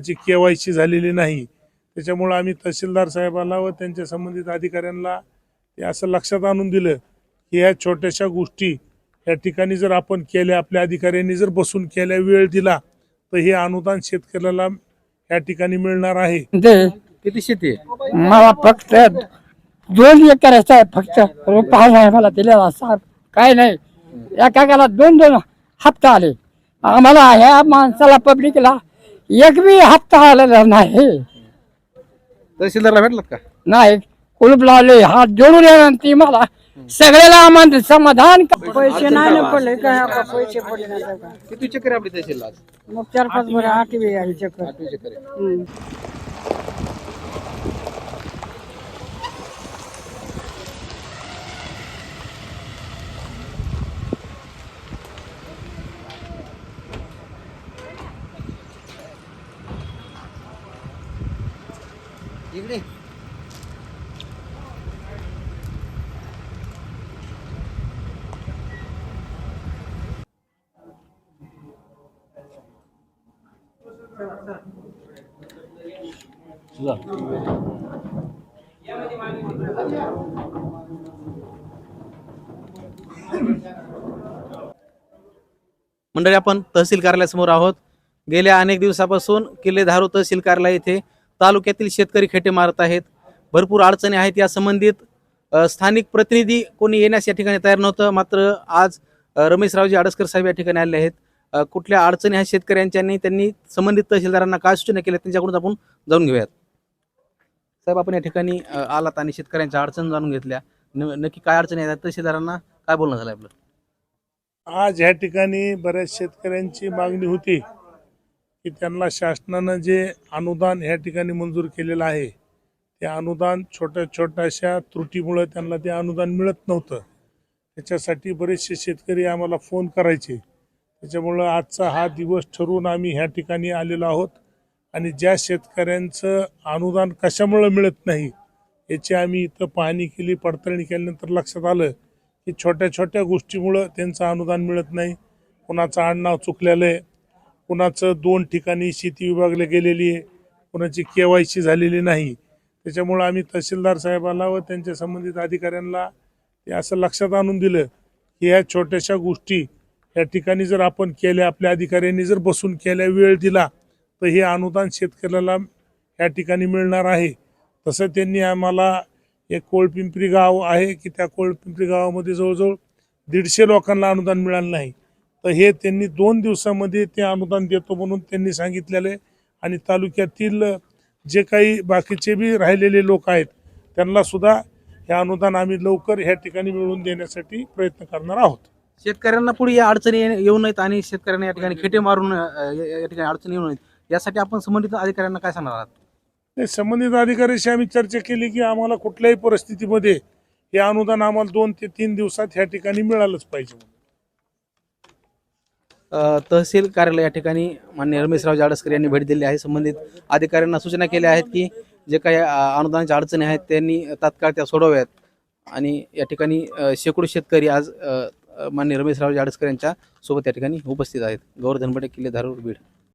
जी KYC झालेली नाही त्याच्यामुळं आम्ही तहसीलदार साहेबांना व त्यांच्या संबंधित अधिकाऱ्यांना ते असं लक्षात आणून दिलं की ह्या छोट्याशा गोष्टी या ठिकाणी जर आपण केल्या आपल्या अधिकाऱ्यांनी जर बसून केल्या वेळ दिला तर हे अनुदान शेतकऱ्याला या ठिकाणी मिळणार आहे. ते किती शेती आहे? मला फक्त दोन एकराचा आहे फक्त रुपया नाही मला दिलेला साहेब. काय नाही. एका एकाला दोन दोन हप्ता आले. आम्हाला ह्या माणसाला पब्लिकला एक बी हप्ता आलेला नाही. तहसीलदारला भेटलात का? नाही कुलूप लावले हात जोडून येणार ती मला सगळ्याला आम्हाला समाधान क- पैसे नाही ना पडले काय पैसे पडले नाही. काय. किती चक्कर आहे आपली तहसीलला आज? मग चार पाच बरं आठवी आहे चक्कर. आठवी चक्कर आहे. हम्म. तिकडे मंडळी आपण तहसील कार्यालयासमोर आहोत. गेल्या अनेक दिवसापासून किल्ले धारू तहसील कार्यालय येथे तालुक्यातील शेतकरी खेटे मारत आहेत. भरपूर अडचणी आहेत या संबंधित. स्थानिक प्रतिनिधी कोणी येण्यास या ठिकाणी तयार नव्हतं. मात्र आज रमेशरावजी आडसकर साहेब या ठिकाणी आले आहेत. कुठल्या अडचणी आहेत शेतकऱ्यांच्या त्यांनी संबंधित तहसीलदारांना काय सूचना केल्या त्यांच्याकडून आपण जाऊन घेऊयात. साहेब आपण या ठिकाणी आलात आणि शेतकऱ्यांच्या अडचणी जाणून घेतल्या. न- नक्की काय अडचणी आहेत? तहसीलदारांना काय बोलणं झालं आपलं? आज या ठिकाणी बऱ्याच शेतकऱ्यांची मागणी होती. की त्यांना शासनानं जे अनुदान ह्या ठिकाणी मंजूर केलेलं आहे ते अनुदान छोट्या छोट्याशा त्रुटीमुळे त्यांना ते अनुदान मिळत नव्हतं. त्याच्यासाठी बरेचसे शेतकरी आम्हाला फोन करायचे. त्याच्यामुळं आजचा हा दिवस ठरवून आम्ही ह्या ठिकाणी आलेलो आहोत आणि ज्या शेतकऱ्यांचं अनुदान कशामुळं मिळत नाही याची आम्ही इथं पाहणी केली पडताळणी केल्यानंतर लक्षात आलं की छोट्या छोट्या गोष्टीमुळं त्यांचं अनुदान मिळत नाही. कुणाचं आडनाव चुकलेलं आहे कुणाचं दोन ठिकाणी शेती विभागली गेलेली आहे कुणाची के वाय सी झालेली नाही. त्याच्यामुळं आम्ही तहसीलदार साहेबाला व त्यांच्या संबंधित अधिकाऱ्यांना हे असं लक्षात आणून दिलं की ह्या छोट्याशा गोष्टी या ठिकाणी जर आपण केल्या आपल्या अधिकाऱ्यांनी जर बसून केल्या वेळ दिला तर हे अनुदान शेतकऱ्याला या ठिकाणी मिळणार आहे. तसं त्यांनी आम्हाला एक कोळपिंपरी गाव आहे की त्या कोळपिंपरी गावामध्ये जवळजवळ दीडशे लोकांना अनुदान मिळालं नाही. तर हे त्यांनी दोन दिवसामध्ये ते अनुदान देतो म्हणून त्यांनी सांगितलेलं आहे. आणि तालुक्यातील जे काही बाकीचे बी राहिलेले लोक आहेत त्यांना सुद्धा हे अनुदान आम्ही लवकर ह्या ठिकाणी मिळवून देण्यासाठी प्रयत्न करणार आहोत. शेतकऱ्यांना पुढे या अडचणी येऊ नयेत आणि शेतकऱ्यांना या ठिकाणी खेटे मारून या ठिकाणी अडचणी येऊ नयेत. यासाठी आपण संबंधित अधिकाऱ्यांना काय सांगणार आहात? नाही, संबंधित अधिकाऱ्याशी आम्ही चर्चा केली की आम्हाला कुठल्याही परिस्थितीमध्ये हे अनुदान आम्हाला दोन ते तीन दिवसात ह्या ठिकाणी मिळालंच पाहिजे तहसील कार्यालय या ठिकाणी मान्य रमेशराव जाडसकर यांनी भेट दिली आहे. संबंधित अधिकाऱ्यांना सूचना केल्या आहेत की जे काही अनुदानाच्या अडचणी आहेत त्यांनी तात्काळ त्या सोडवाव्यात. आणि या ठिकाणी शेकडो शेतकरी आज मान्य रमेशराव जाडसकर यांच्या सोबत या ठिकाणी उपस्थित आहेत. गौरधनबडे किल्ले धारूर बीड.